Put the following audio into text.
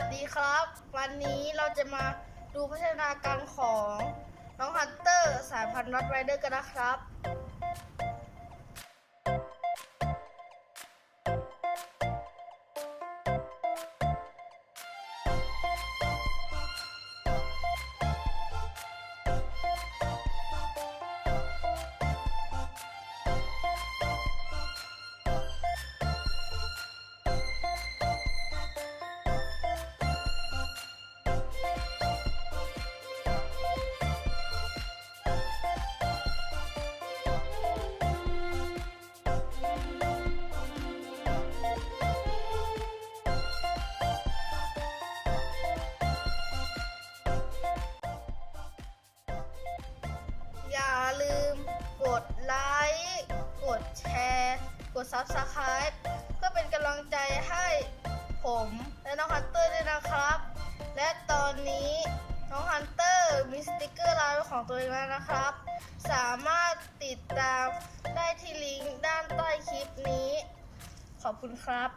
วัสดีครับ วันนี้เราจะมาดูพัฒนาการของน้องฮันเตอร์สายพันธุ์น็อตไรเดอร์กันนะครับ ดแชร์ กด Subscribe เพื่อเป็นกำลังใจให้ผมและน้องฮันเตอร์ด้วยนะครับ และตอนนี้น้องฮันเตอร์มีสติกเกอร์ลายของตัวเองแล้วนะครับ สามารถติดตามได้ที่ลิงก์ด้านใต้คลิปนี้ ขอบคุณครับ